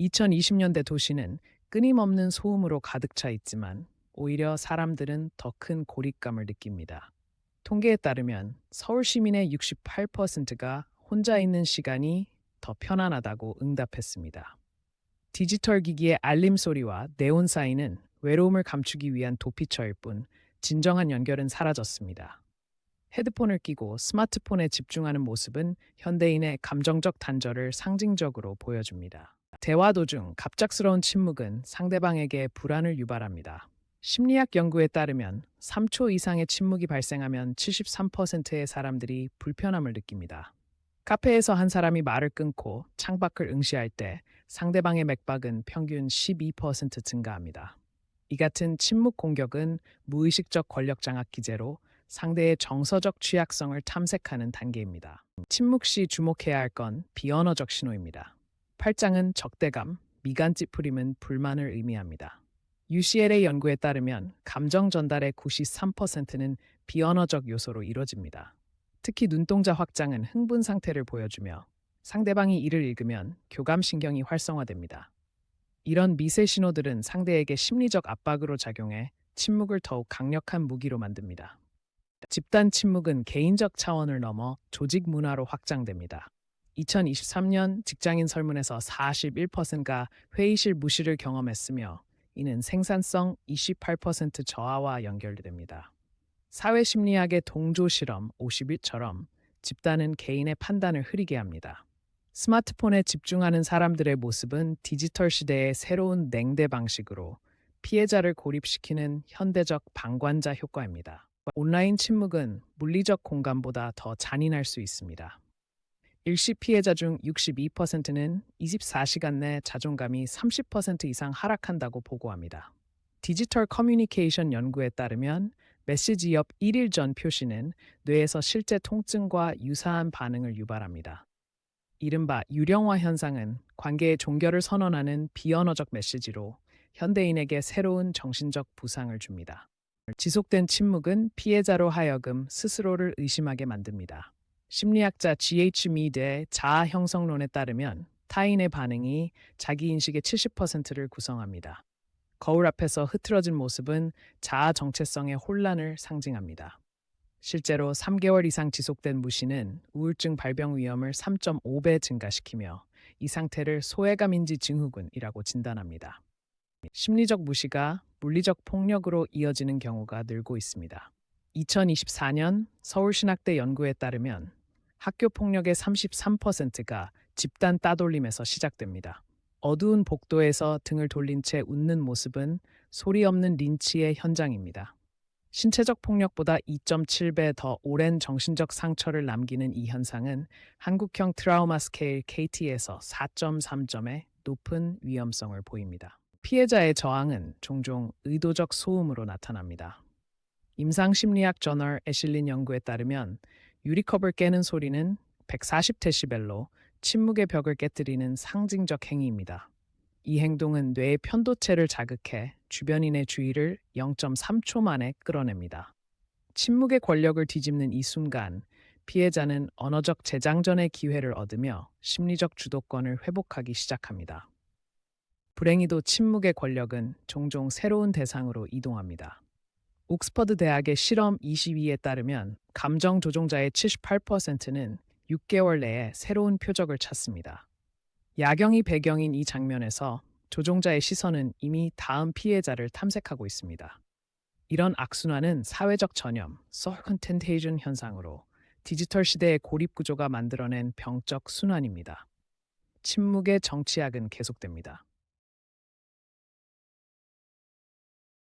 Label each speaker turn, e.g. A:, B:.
A: 2020년대 도시는 끊임없는 소음으로 가득 차 있지만 오히려 사람들은 더 큰 고립감을 느낍니다. 통계에 따르면 서울 시민의 68%가 혼자 있는 시간이 더 편안하다고 응답했습니다. 디지털 기기의 알림 소리와 네온 사인은 외로움을 감추기 위한 도피처일 뿐 진정한 연결은 사라졌습니다. 헤드폰을 끼고 스마트폰에 집중하는 모습은 현대인의 감정적 단절을 상징적으로 보여줍니다. 대화 도중 갑작스러운 침묵은 상대방에게 불안을 유발합니다. 심리학 연구에 따르면 3초 이상의 침묵이 발생하면 73%의 사람들이 불편함을 느낍니다. 카페에서 한 사람이 말을 끊고 창밖을 응시할 때 상대방의 맥박은 평균 12% 증가합니다. 이 같은 침묵 공격은 무의식적 권력 장악 기제로 상대의 정서적 취약성을 탐색하는 단계입니다. 침묵 시 주목해야 할 건 비언어적 신호입니다. 팔짱은 적대감, 미간 찌푸림은 불만을 의미합니다. UCLA 연구에 따르면 감정 전달의 93%는 비언어적 요소로 이루어집니다. 특히 눈동자 확장은 흥분 상태를 보여주며 상대방이 이를 읽으면 교감신경이 활성화됩니다. 이런 미세 신호들은 상대에게 심리적 압박으로 작용해 침묵을 더욱 강력한 무기로 만듭니다. 집단 침묵은 개인적 차원을 넘어 조직 문화로 확장됩니다. 2023년 직장인 설문에서 41%가 회의실 무시를 경험했으며 이는 생산성 28% 저하와 연결됩니다. 사회 심리학의 동조 실험 51처럼 집단은 개인의 판단을 흐리게 합니다. 스마트폰에 집중하는 사람들의 모습은 디지털 시대의 새로운 냉대 방식으로 피해자를 고립시키는 현대적 방관자 효과입니다. 온라인 침묵은 물리적 공간보다 더 잔인할 수 있습니다. 일시 피해자 중 62%는 24시간 내 자존감이 30% 이상 하락한다고 보고합니다. 디지털 커뮤니케이션 연구에 따르면 메시지 옆 1일 전 표시는 뇌에서 실제 통증과 유사한 반응을 유발합니다. 이른바 유령화 현상은 관계의 종결을 선언하는 비언어적 메시지로 현대인에게 새로운 정신적 부상을 줍니다. 지속된 침묵은 피해자로 하여금 스스로를 의심하게 만듭니다. 심리학자 G.H. 미드의 자아 형성론에 따르면 타인의 반응이 자기 인식의 70%를 구성합니다. 거울 앞에서 흐트러진 모습은 자아 정체성의 혼란을 상징합니다. 실제로 3개월 이상 지속된 무시는 우울증 발병 위험을 3.5배 증가시키며 이 상태를 소외감인지 증후군이라고 진단합니다. 심리적 무시가 물리적 폭력으로 이어지는 경우가 늘고 있습니다. 2024년 서울신학대 연구에 따르면 학교 폭력의 33%가 집단 따돌림에서 시작됩니다. 어두운 복도에서 등을 돌린 채 웃는 모습은 소리 없는 린치의 현장입니다. 신체적 폭력보다 2.7배 더 오랜 정신적 상처를 남기는 이 현상은 한국형 트라우마 스케일 KT에서 4.3점의 높은 위험성을 보입니다. 피해자의 저항은 종종 의도적 소음으로 나타납니다. 임상심리학 저널 애실린 연구에 따르면 유리컵을 깨는 소리는 140데시벨로 침묵의 벽을 깨뜨리는 상징적 행위입니다. 이 행동은 뇌의 편도체를 자극해 주변인의 주의를 0.3초 만에 끌어냅니다. 침묵의 권력을 뒤집는 이 순간 피해자는 언어적 재장전의 기회를 얻으며 심리적 주도권을 회복하기 시작합니다. 불행히도 침묵의 권력은 종종 새로운 대상으로 이동합니다. 옥스퍼드 대학의 실험 22에 따르면 감정 조종자의 78%는 6개월 내에 새로운 표적을 찾습니다. 야경이 배경인 이 장면에서 조종자의 시선은 이미 다음 피해자를 탐색하고 있습니다. 이런 악순환은 사회적 전염, 서컨 텐테이션 현상으로 디지털 시대의 고립 구조가 만들어낸 병적 순환입니다. 침묵의 정치학은 계속됩니다.